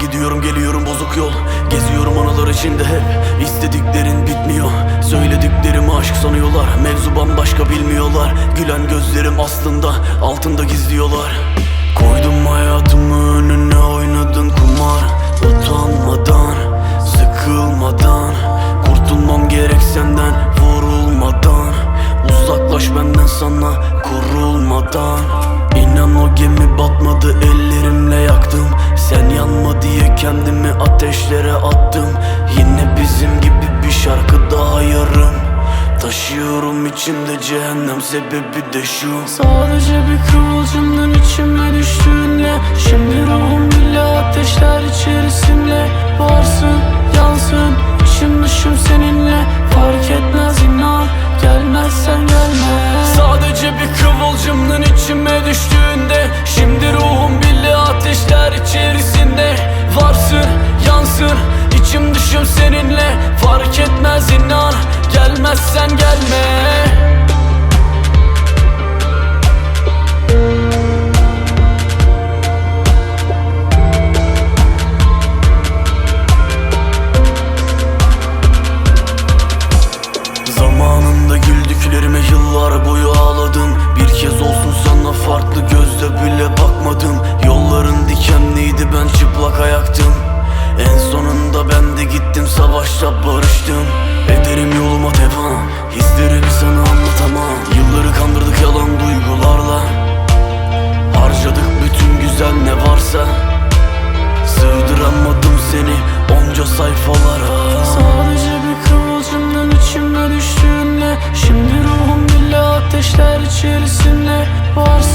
Gidiyorum geliyorum bozuk yol. Geziyorum anılar içinde hep. İstediklerin bitmiyor. Söylediklerimi aşk sanıyorlar. Mevzu bambaşka bilmiyorlar. Gülen gözlerim aslında altında gizliyorlar. Koydum hayatımı önüne oynadın kumar. Utanmadan, sıkılmadan. Kurtulmam gerek senden vurulmadan. Uzaklaş benden sana kurulmadan. İnan o gemi batmadı ellerimle ateşlere attım. Yine bizim gibi bir şarkı daha yarım Taşıyorum içimde cehennem sebebi de şu. Sadece bir kıvılcımdan içime düştüğünde Şimdi ruhum bile ateşler içerisinde. Varsın, yansın, içim dışım seninle. Fark etmez inan, gelmezsen gelme. Sadece bir kıvılcımdan içime düştüğünde Şimdi ruhum seninle Fark etmez inan, gelmezsen gelme. Zamanında güldüklerime yıllar boyu ağladım. Bir kez olsun sana farklı gözle Yoksa barıştım. Ederim yoluma tepan Hislerimi sana anlatamam. Yılları kandırdık yalan duygularla. Harcadık bütün güzel ne varsa. Sığdıramadım seni onca sayfalara. Sadece bir kıvılcımdan içimde düştüğünde Şimdi ruhum bile ateşler içerisinde. Varsa